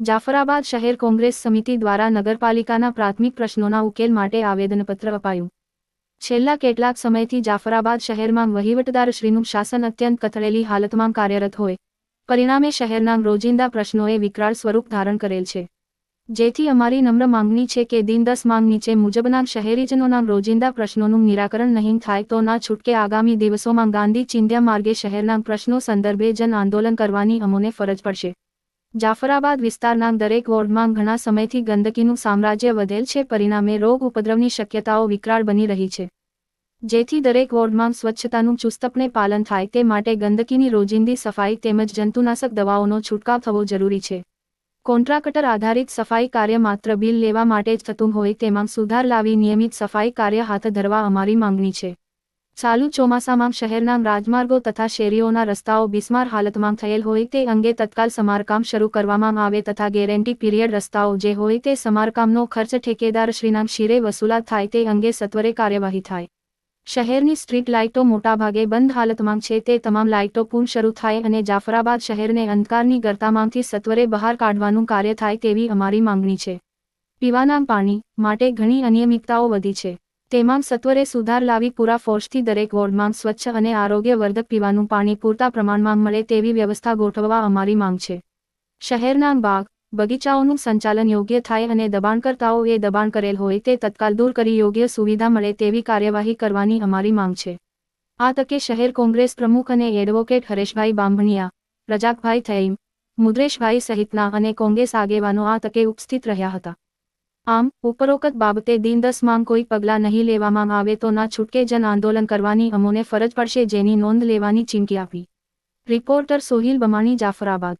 જાફરાબાદ શહેર કોંગ્રેસ સમિતિ દ્વારા નગરપાલિકાના પ્રાથમિક પ્રશ્નોના ઉકેલ માટે આવેદનપત્ર અપાયું. છેલ્લા કેટલાક સમયથી જાફરાબાદ શહેરમાં વહીવટદારશ્રીનું શાસન અત્યંત કથળેલી હાલતમાં કાર્યરત હોય. પરિણામે શહેરના રોજિંદા પ્રશ્નોએ વિકરાળ સ્વરૂપ ધારણ કરેલ છે. જેથી અમારી નમ્ર માંગણી છે કે દિન દસ માંગ નીચે મુજબના શહેરીજનોના રોજિંદા પ્રશ્નોનું નિરાકરણ નહીં થાય તો ના છૂટકે આગામી દિવસોમાં ગાંધી ચિંધ્યા માર્ગે શહેરના પ્રશ્નો સંદર્ભે જન આંદોલન કરવાની અમોને ફરજ પડશે. જાફરાબાદ વિસ્તારના દરેક વોર્ડમાં ઘણા સમયથી ગંદકીનું સામ્રાજ્ય વધેલ છે. પરિણામે રોગ ઉપદ્રવની શક્યતાઓ વિકરાળ બની રહી છે. જેથી દરેક વોર્ડમાં સ્વચ્છતાનું ચુસ્તપણે પાલન થાય તે માટે ગંદકીની રોજિંદી સફાઈ તેમજ જંતુનાશક દવાઓનો છૂટકાવ થવો જરૂરી છે. કોન્ટ્રાક્ટર આધારિત સફાઈ કાર્ય માત્ર બિલ લેવા માટે જ થતું હોય તેમાં સુધાર લાવી નિયમિત સફાઈ કાર્ય હાથ ધરવા અમારી માંગણી છે. ચાલુ ચોમાસામાં શહેરના રાજમાર્ગો તથા શેરીઓના રસ્તાઓ બિસ્માર હાલતમાં થયેલ હોય તે અંગે તત્કાલ સમારકામ શરૂ કરવામાં આવે તથા ગેરંટી પીરિયડ રસ્તાઓ જે હોય તે સમારકામનો ખર્ચ ઠેકેદાર શ્રીના શિરે વસૂલાત થાય તે અંગે સત્વરે કાર્યવાહી થાય. શહેરની સ્ટ્રીટ લાઇટો મોટાભાગે બંધ હાલતમાં છે તે તમામ લાઇટો પૂર્ણ શરૂ થાય અને જાફરાબાદ શહેરને અંધકારની ગરતામાંથી સત્વરે બહાર કાઢવાનું કાર્ય થાય તેવી અમારી માંગણી છે. પીવાના પાણી માટે ઘણી અનિયમિતતાઓ વધી છે. તેમાં સત્વરે સુધાર લાવી પૂરા ફોર્સથી દરેક વોર્ડમાં સ્વચ્છ અને આરોગ્યવર્ધક પીવાનું પાણી પૂરતા પ્રમાણમાં મળે તેવી વ્યવસ્થા ગોઠવવા અમારી માંગ છે. શહેરના બાગ, બગીચાઓનું સંચાલન યોગ્ય થાય અને દબાણકર્તાઓ એ દબાણ કરેલ હોય તે તત્કાલ દૂર કરી યોગ્ય સુવિધા મળે તેવી કાર્યવાહી કરવાની અમારી માંગ છે. આ તકે શહેર કોંગ્રેસ પ્રમુખ અને એડવોકેટ હરેશભાઈ બાંભણિયા રજાકભાઈ થઈમ મુદ્રેશભાઈ સહિતના અને કોંગ્રેસ આગેવાનો આ તકે ઉપસ્થિત રહ્યા હતા. આમ, ઉપરોક્ત બાબતે દિન દસમાં કોઈ પગલાં નહીં લેવામાં આવે તો ના છૂટકે જન આંદોલન કરવાની અમોને ફરજ પડશે જેની નોંધ લેવાની ચીમકી આપી. રિપોર્ટર સોહિલ બમાણી, જાફરાબાદ.